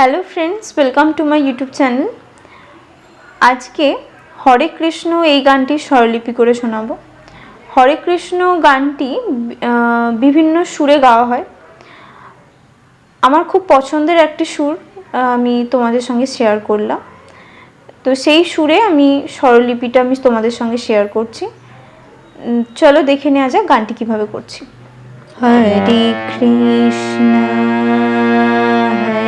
Hello friends welcome to my YouTube channel আজকে হরে কৃষ্ণ এই গানটি স্বরলিপি করে শোনাবো। হরে কৃষ্ণ গানটি বিভিন্ন সুরে গাওয়া হয়। আমার খুব পছন্দের একটি সুর আমি তোমাদের সঙ্গে শেয়ার করলাম। তো সেই সুরে আমি স্বরলিপিটা আমি তোমাদের সঙ্গে শেয়ার করছি। চলো দেখে নেওয়া যাক গানটি কীভাবে করছি। হরে কৃষ্ণ।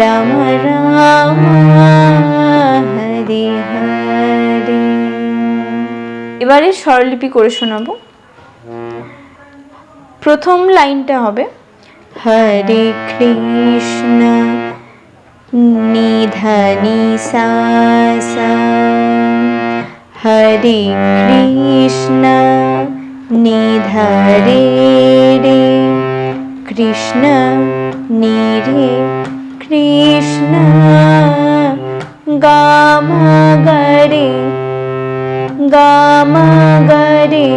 রাম রাম হরে হরে এবারে স্বরলিপি করে শোনাবো। প্রথম লাইনটা হবে হরে কৃষ্ণ নিধানি সা হরে কৃষ্ণ নিধারে রে। কৃষ্ণ নিরে কৃষ্ণ গাম গরে গাম গরে।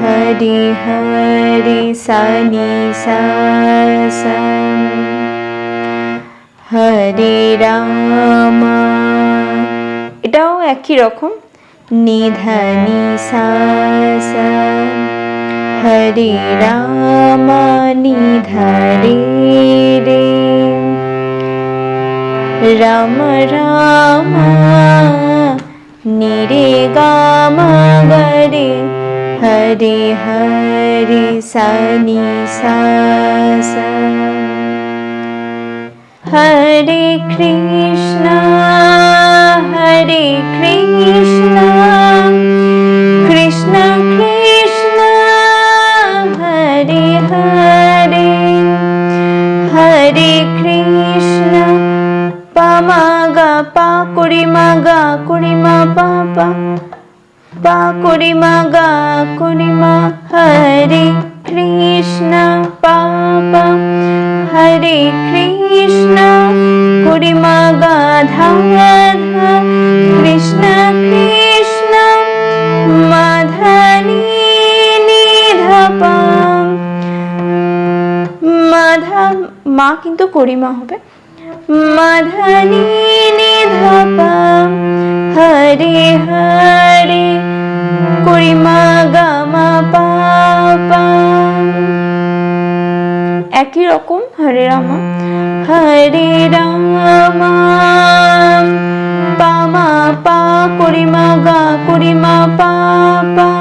হরে হরে সানি সা হরে রাম। এটাও একই রকম, নিধানি সা হরে রাম নিধারে রে। राम राम निरे गरे हरे हरे सनि सा हरे कृष्ण हरे कृष्ण। পা পা হরে কৃষ্ণ করি মা গা ধা ধা কৃষ্ণ কৃষ্ণ মাধানি নিধা মাধা, মা কিন্তু করিমা হবে। মাধানি নিধা হরে হরে করিমা গামা পা একই রকম, হরে রামা হরে রামা। পা, মা, পা করিমা গা করিমা পা হরে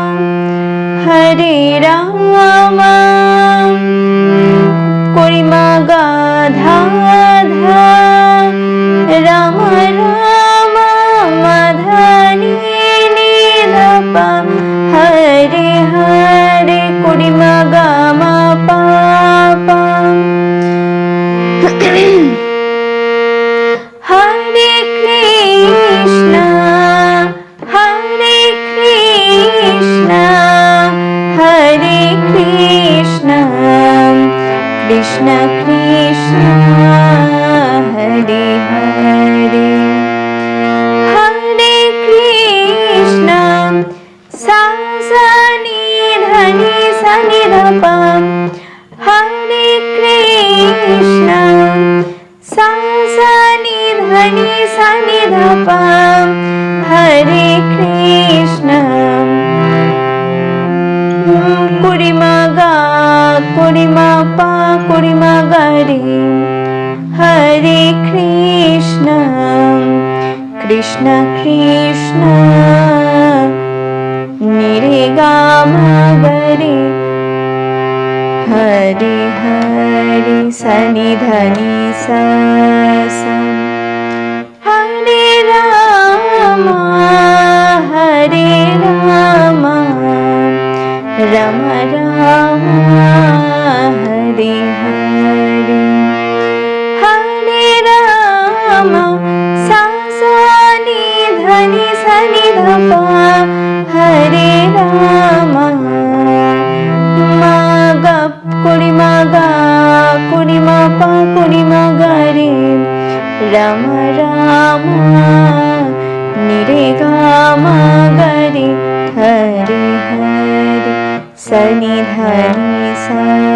हरे कृष्ण हरे कृष्ण हरे कृष्ण कृष्ण कृष्ण हरे हरे। हरे कृष्ण सा सनि धनि सनि कुरिमा गा कुरिमापा कुर्मा हरे कृष्ण कृष्ण कृष्ण। निरे गा हरि गरे सनि धनि स। রাম রাম হরে হরে হরে রাম সা নি ধনি সনি ধপা হরে রাম মা গপ কুড়ি মা গা কুড়ি মা পা কুড়ি মা গা রে রাম নিরে গা মা গা রে Hare Hare sani need sani